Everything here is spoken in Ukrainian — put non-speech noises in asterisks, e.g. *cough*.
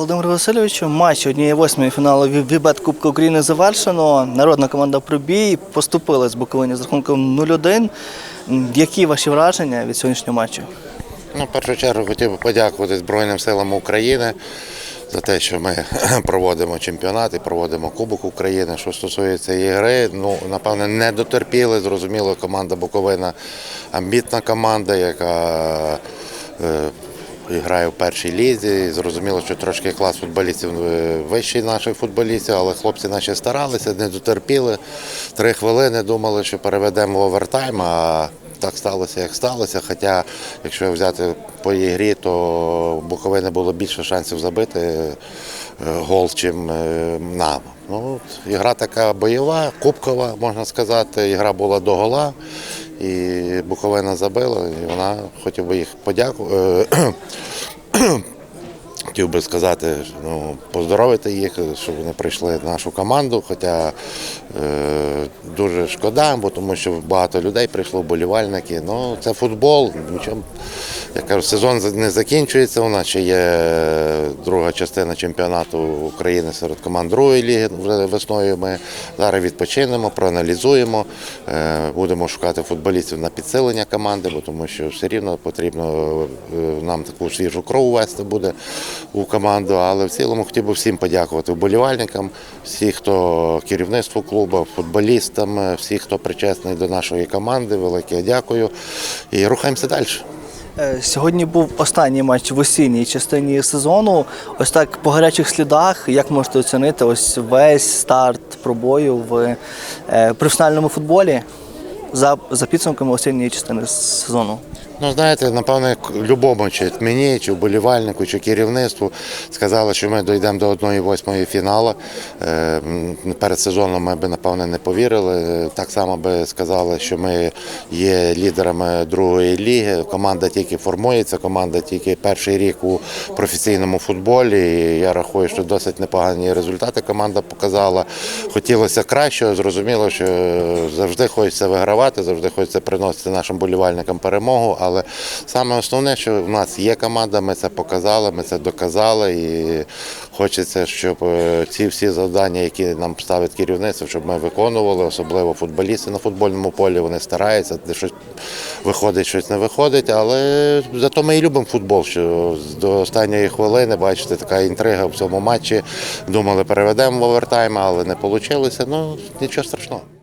Володимир Васильовичу, матч однієї восьмої фіналу Вібет Кубку України завершено. Народна команда пробій поступила з Буковині з рахунком 0-1. Які ваші враження від сьогоднішнього матчу? Ну, в першу чергу хотів би подякувати Збройним силам України за те, що ми *clears throat* проводимо чемпіонат і проводимо Кубок України. Що стосується ігри, ну напевне не дотерпіли. Зрозуміло, команда Буковина амбітна команда, яка е, грає в першій лізі. Зрозуміло, що трошки клас футболістів е, вищий наших футболістів, але хлопці наші старалися, не дотерпіли. Три хвилини думали, що переведемо в овертайм, а так сталося, як сталося. Хоча, якщо взяти по ігрі, то у Буковини було більше шансів забити е, гол, чим е, нам. Ну, ігра така бойова, кубкова, можна сказати. Ігра була до гола. І Буковина забила, і вона хотів би їх *clears throat* подякувати. Хотів би сказати, ну, поздоровити їх, щоб вони прийшли в нашу команду. Хоча е, дуже шкода, бо тому що багато людей прийшло, болівальники. Ну, це футбол. Нічого, я кажу, сезон не закінчується. У нас ще є друга частина чемпіонату України серед команд другої ліги. Вже весною ми зараз відпочинемо, проаналізуємо, е, будемо шукати футболістів на підсилення команди, бо тому що все рівно потрібно е, нам таку свіжу кров вести буде у команду. Але в цілому хотів би всім подякувати вболівальникам, всі, хто керівництву клубу, футболістам, всі, хто причесний до нашої команди. Велике дякую. І рухаємося далі. Е, Сьогодні був останній матч в осінній частині сезону. Ось так по гарячих слідах, як можете оцінити ось весь старт пробою в е, професіональному футболі за, за підсумками осінньої частини сезону? Ну, знаєте, напевно, любому, чи мені, чи вболівальнику, чи керівництву сказали, що ми дійдемо до 1-8 фіналу. Е, Перед сезоном ми б, напевно, не повірили. Так само би сказали, що ми є лідерами другої ліги. Команда тільки формується, команда тільки перший рік у професійному футболі. І я рахую, що досить непогані результати команда показала. Хотілося кращого, зрозуміло, що завжди хочеться вигравати, завжди хочеться приносити нашим болівальникам перемогу. Але саме основне, що в нас є команда, ми це показали, ми це доказали. І хочеться, щоб е, ці всі завдання, які нам ставить керівництво, щоб ми виконували, особливо футболісти на футбольному полі. Вони стараються, де щось виходить, щось не виходить. Але зато ми і любимо футбол. Що до останньої хвилини, бачите, така інтрига в цьому матчі. Думали, переведемо в овертайм, але не вийшло. Ну нічого страшного.